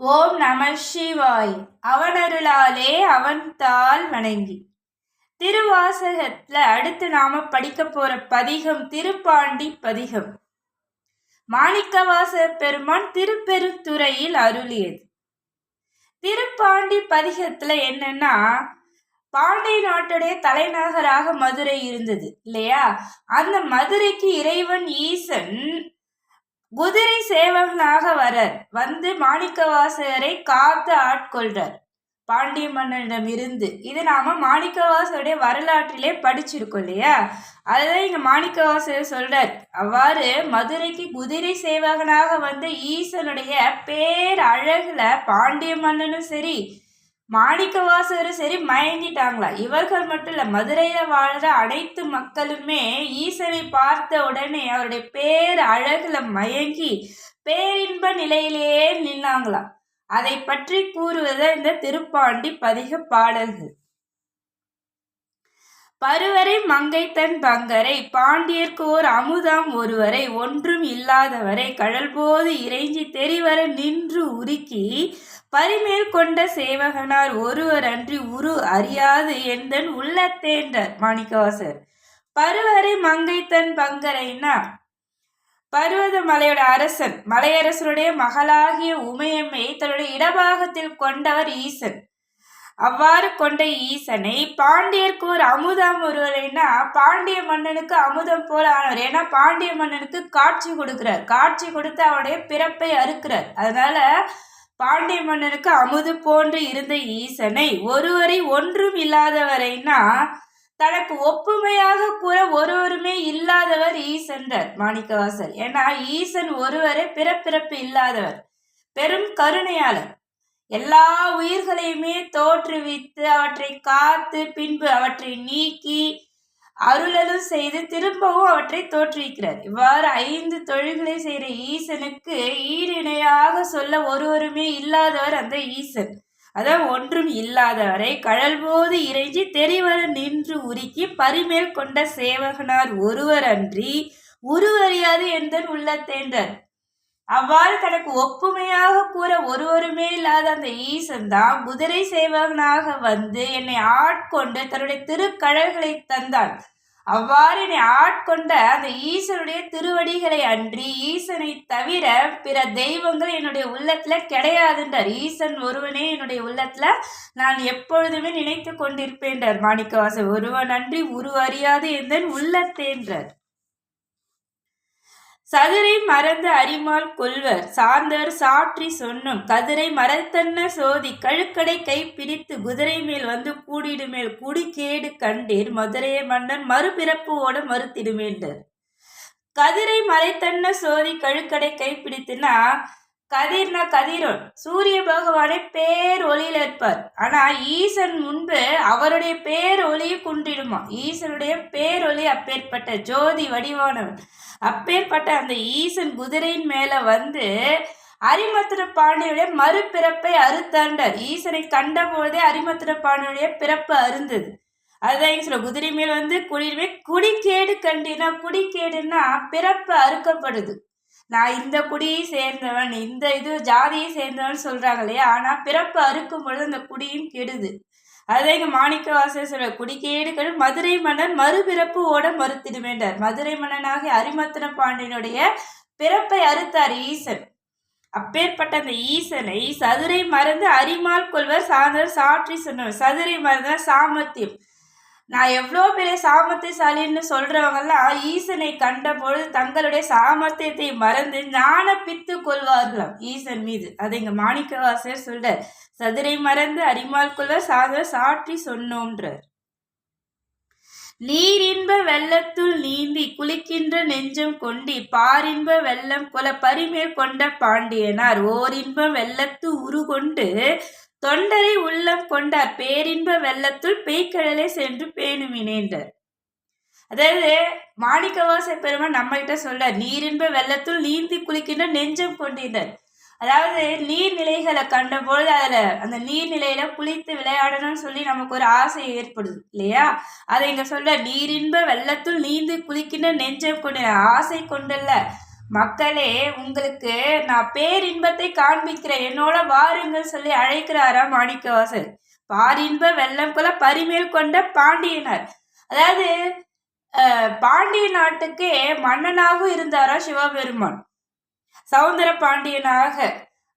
ஓம் நம சிவாய். அவனருளாலே அவன் தாள் வணங்கி. திருவாசகத்துல அடுத்து நாம படிக்க போற பதிகம் திருப்பாண்டி பதிகம். மாணிக்கவாச பெருமான் திருப்பெருத்துறையில் அருளியது. திருப்பாண்டி பதிகத்துல என்னன்னா பாண்டிய நாட்டுடைய தலைநகராக மதுரை இருந்தது இல்லையா? அந்த மதுரைக்கு இறைவன் ஈசன் குதிரை சேவகனாக வரர். வந்து மாணிக்கவாசகரை காத்து ஆட்கொள்றார் பாண்டிய மன்னனிடம் இருந்து இது நாம மாணிக்கவாசருடைய வரலாற்றிலே படிச்சிருக்கோம் இல்லையா? அதுதான் இங்க மாணிக்கவாசர் சொல்றார். அவ்வாறு மதுரைக்கு குதிரை சேவகனாக வந்த ஈசனுடைய பேர் அழகுல பாண்டிய மன்னனும் சரி மாணிக்கவாசகரும் சரி மயங்கிட்டாங்களா? இவர்கள் மட்டும் இல்ல மதுரையில வாழ்ற அனைத்து மக்களுமே ஈசனை பார்த்த உடனே அவருடைய பேர் அழகுல மயங்கி பேரின்ப நிலையிலேயே நின்னாங்களாம் அதை பற்றி கூறுவது இந்த திருப்பாண்டி பதிக பாடல்கள். பருவரை மங்கை தன் பங்கரை பாண்டியர்க்கு ஓர் அமுதாம் ஒருவரை ஒன்றும் இல்லாதவரை கடல் போது இறைஞ்சி தெரிவர நின்று உருக்கி பரிமேல் கொண்ட சேவகனார் ஒருவர் அன்றி உரு அறியாது எந்தன் உள்ளத்தேன்றார் மாணிக்கவாசர். பருவரை மங்கை தன் பங்கரைனா? பருவத மலையோட அரசன் மலையரசருடைய மகளாகிய உமையம்மை தன்னுடைய இடபாகத்தில் கொண்டவர் ஈசன். அவ்வாறு கொண்ட ஈசனை பாண்டியருக்கு ஒரு அமுதம் ஒருவரைனா பாண்டிய மன்னனுக்கு அமுதம் போல ஆனவர். ஏன்னா பாண்டிய மன்னனுக்கு காட்சி கொடுக்கிறார். காட்சி கொடுத்து அவனுடைய பிறப்பை அறுக்கிறார். அதனால பாண்டிய மன்னனுக்கு அமுது போன்று இருந்த ஈசனை ஒருவரை ஒன்றும் இல்லாதவரைனா தனக்கு ஒப்புமையாக கூற ஒருவருமே இல்லாதவர் ஈசன்றர் மாணிக்கவாசர். ஏன்னா ஈசன் ஒருவரே பிறப்பிறப்பு இல்லாதவர் பெரும் கருணையாளர். எல்லா உயிர்களையுமே தோற்றுவித்து அவற்றை காத்து பின்பு அவற்றை நீக்கி அருளலும் செய்து திரும்பவும் அவற்றை தோற்றுவிக்கிறார். இவ்வாறு ஐந்து தொழில்களை செய்கிற ஈசனுக்கு ஈடிணையாக சொல்ல ஒருவருமே இல்லாதவர் அந்த ஈசன். அதான் ஒன்றும் இல்லாதவரை கடல் போது இறைஞ்சி தெரிவர நின்று உருக்கி பரிமேல் கொண்ட சேவகனார் ஒருவர் அன்றி உருவறியாது என்றன் உள்ளத்தேன்றார். அவ்வாறு தனக்கு ஒப்புமையாக கூற ஒருவரும் இல்லாத அந்த ஈசன் தான் குதிரை சேவகனாக வந்து என்னை ஆட்கொண்டு தன்னுடைய திருக்கழல்களை தந்தான். அவ்வாறு என்னை ஆட்கொண்ட அந்த ஈசனுடைய திருவடிகளை அன்றி ஈசனை தவிர பிற தெய்வங்கள் என்னுடைய உள்ளத்துல கிடையாதுன்றார். ஈசன் ஒருவனே என்னுடைய உள்ளத்துல நான் எப்பொழுதுமே நினைத்து கொண்டிருப்பேன்றார். மாணிக்கவாசன் ஒருவன் அன்றி உருவறியாது என்றன் உள்ளத்தேன்றார். சதுரை மறந்து அரிமால் கொள்வர். சார்ந்தவர் சாற்றி சொன்னும் கதிரை மரத்தன்ன சோதி கழுக்கடை கை பிரித்து குதிரை மேல் வந்து கூடிடு மேல் குடிக்கேடு கண்டீர். மதுரைய மன்னன் மறுபிறப்பு ஓட மறுத்திடுமேன்றார் கதிரை மறைத்தன்ன சோதி கழுக்கடை கைப்பிடித்துனா கதிர்னா கதிரோன் சூரிய பகவானை பேர் ஒளியில் இருப்பார். ஆனால் ஈசன் முன்பு அவருடைய பேர் ஒளியை குன்றிடுமா? ஈசனுடைய பேரொளி அப்பேற்பட்ட ஜோதி வடிவானவன். அப்பேற்பட்ட அந்த ஈசன் குதிரையின் மேலே வந்து அரிமத்திர பாண்டியுடைய மறுபிறப்பை அறுத்தாண்டார். ஈசனை கண்டபோதே அரிமத்திர பாண்டியுடைய பிறப்பு அருந்தது. அதுதான் சொல்ல குதிரை மேல் வந்து குளிர்மே குடிக்கேடு கண்டினா குடிக்கேடுன்னா பிறப்பு அறுக்கப்படுது. நான் இந்த குடியை சேர்ந்தவன் இந்த இது ஜாதியை சேர்ந்தவன் சொல்றாங்க இல்லையா ஆனா பிறப்பு அறுக்கும் பொழுது அந்த குடியும் கெடுது. அதே இங்க மாணிக்க வாசல் சொல்ற குடிக்கேடு கெடு மதுரை மன்னன் மறுபிறப்பு ஓட மறுத்திடுவேண்டார் மதுரை மன்னனாகிய அரிமத்தன பாண்டியனுடைய பிறப்பை அறுத்தார் ஈசன். அப்பேற்பட்ட அந்த ஈசனை சதுரை மறந்து அரிமால் கொள்வர் சாதர் சாற்றி சொன்னவர். சதுரை மறந்த சாமர்த்தியம். நான் எவ்வளோ பெரிய சாமர்த்தியசாலின்னு சொல்றவங்கெல்லாம் ஈசனை கண்டபொழுது தங்களுடைய சாமர்த்தியத்தை மறந்து ஞான பித்து கொள்வார்களாம். ஈசன் மீது. அதை இங்க மாணிக்கவாசர் சொல்ற சதுரை மறந்து அரிமால் கொள்ள சாத சாற்றி சொன்னோன்றார் நீரின்ப வெள்ளத்துள் நீந்தி குளிக்கின்ற நெஞ்சம் கொண்டி பாரின்ப வெள்ளம் கொல பரிமேற் கொண்ட பாண்டியனார். ஓரின்ப வெள்ளத்து உருகொண்டு தொண்டரை உள்ளம் கொண்டார் பேரின்ப வெள்ளத்துள் பேய்க்கடலை சென்று பேணுமினேன்றார். அதாவது மாணிக்கவாச பெருமான் நம்ம கிட்ட நீரின்ப வெள்ளத்துள் நீந்தி குளிக்கின்ற நெஞ்சம் கொண்டிருந்தார். அதாவது நீர்நிலைகளை கண்டபொழுது அதுல அந்த நீர்நிலையில குளித்து விளையாடணும்னு சொல்லி நமக்கு ஒரு ஆசை ஏற்படுது இல்லையா? அதை இங்க சொல்ற நீரின்ப வெள்ளத்துள் நீந்து குளிக்கின்ற நெஞ்சம் கொண்டு ஆசை கொண்டல்ல. மக்களே உங்களுக்கு நான் பேரின்பத்தை காண்பிக்கிறேன். என்னோட வாருங்கள் சொல்லி அழைக்கிறாரா மாணிக்கவாசல். பாரின்ப வெள்ளம் குல பரிமேல் கொண்ட பாண்டியனார். அதாவது பாண்டிய நாட்டுக்கே மன்னனாகவும் இருந்தாரா சிவபெருமான். சவுந்தர பாண்டியனாக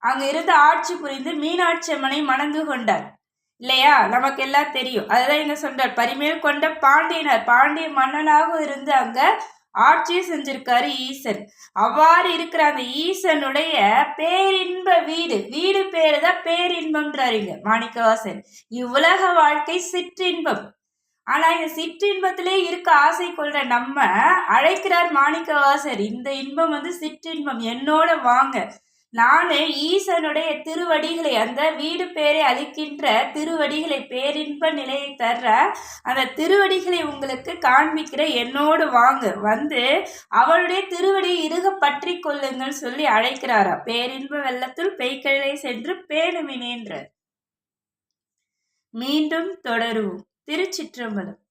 அங்க இருந்து ஆட்சி புரிந்து மீனாட்சி அம்மனை மணந்து கொண்டார். இல்லையா? நமக்கு எல்லாம் தெரியும். அதுதான் என்ன சொல்றார். பரிமேல் கொண்ட பாண்டியனார். பாண்டிய மன்னனாகவும் இருந்து அங்க ஆட்சி செஞ்சிருக்காரு ஈசன். அவ்வாறு இருக்கிற அந்த ஈசனுடைய பேரின்ப வீடு வீடு பேரு தான் பேரின்பம்ன்றாருங்க மாணிக்கவாசன். இவ்வுலக வாழ்க்கை சிற்றின்பம். ஆனா இந்த சிற்றின்பத்திலே இருக்க ஆசை கொள்ற நம்ம அழைக்கிறார் மாணிக்கவாசர். இந்த இன்பம் வந்து சிற்றின்பம். என்னோட வாங்க. நானே ஈசனுடைய திருவடிகளை அந்த வீடு பேரை அளிக்கின்ற திருவடிகளை பேரின்ப நிலையை தர்ற அந்த திருவடிகளை உங்களுக்கு காண்பிக்கிற என்னோடு வாங்க. வந்து அவளுடைய திருவடியை இருக பற்றி கொள்ளுங்கள் சொல்லி அழைக்கிறாரா. பேரின்ப வெள்ளத்தில் பெய்கழலை சென்று பேணுமினேன்ற. மீண்டும் தொடருவோம். திருச்சிற்றம்பலம்.